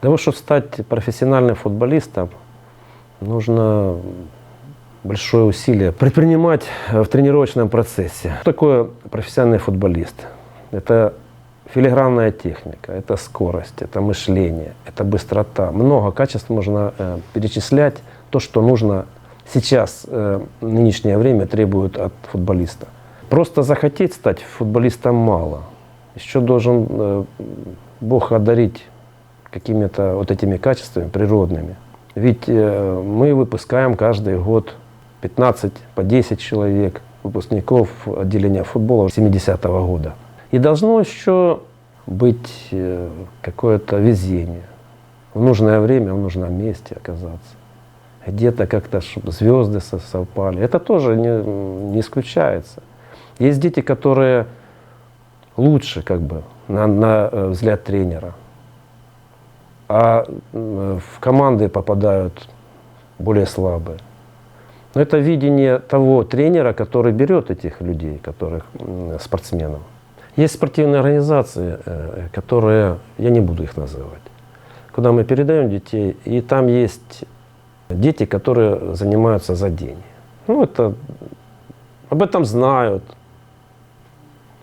Для того, чтобы стать профессиональным футболистом, нужно большое усилие предпринимать э, в тренировочном процессе. Что такое профессиональный футболист? Это филигранная техника, это скорость, это мышление, это быстрота. Много качеств можно э, перечислять. То, что нужно сейчас, э, нынешнее время, требует от футболиста. Просто захотеть стать футболистом мало. Еще должен э, Бог одарить какими-то вот этими качествами природными. Ведь э, мы выпускаем каждый год 15 по 10 человек выпускников отделения футбола 70-го года. И должно еще быть э, какое-то везение. В нужное время, в нужном месте оказаться. Где-то как-то, чтобы звезды со- совпали. Это тоже не, не исключается. Есть дети, которые лучше, как бы, на, на э, взгляд тренера. А в команды попадают более слабые. Но это видение того тренера, который берет этих людей, которых спортсменов. Есть спортивные организации, э, которые, я не буду их называть, куда мы передаем детей, и там есть дети, которые занимаются за деньги. Ну, это, об этом знают.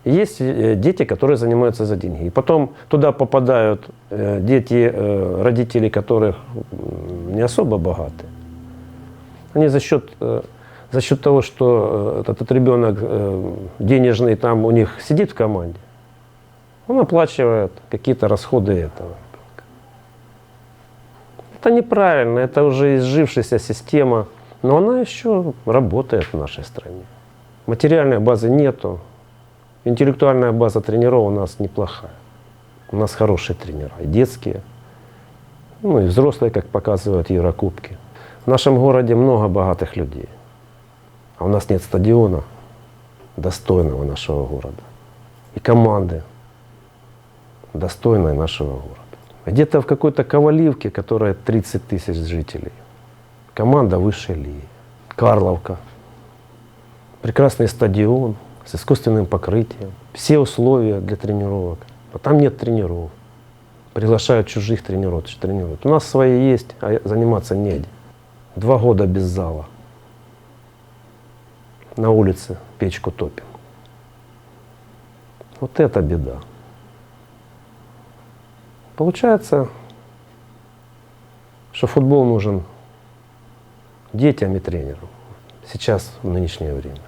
Есть э, дети, которые занимаются за деньги. И потом туда попадают э, дети э, родителей, которых не особо богаты. Они за счет, за счет того, что э, этот ребенок денежный там у них сидит в команде, он оплачивает какие-то расходы этого. Это неправильно, это уже изжившаяся система, но она еще работает в нашей стране. Материальной базы нету, интеллектуальная база тренеров у нас неплохая. У нас хорошие тренера, и детские, ну и взрослые, как показывают Еврокубки. В нашем городе много богатых людей, а у нас нет стадиона достойного нашего города. И команды достойной нашего города. Где-то в какой-то Коваливке, которая 30 тысяч жителей, команда высшей лиги, Карловка, прекрасный стадион с искусственным покрытием, все условия для тренировок. А там нет тренеров. Приглашают чужих тренеров, тренируют. У нас свои есть, а заниматься негде. Два года без зала. На улице печку топим. Вот это беда. Получается, что футбол нужен детям и тренерам сейчас в нынешнее время.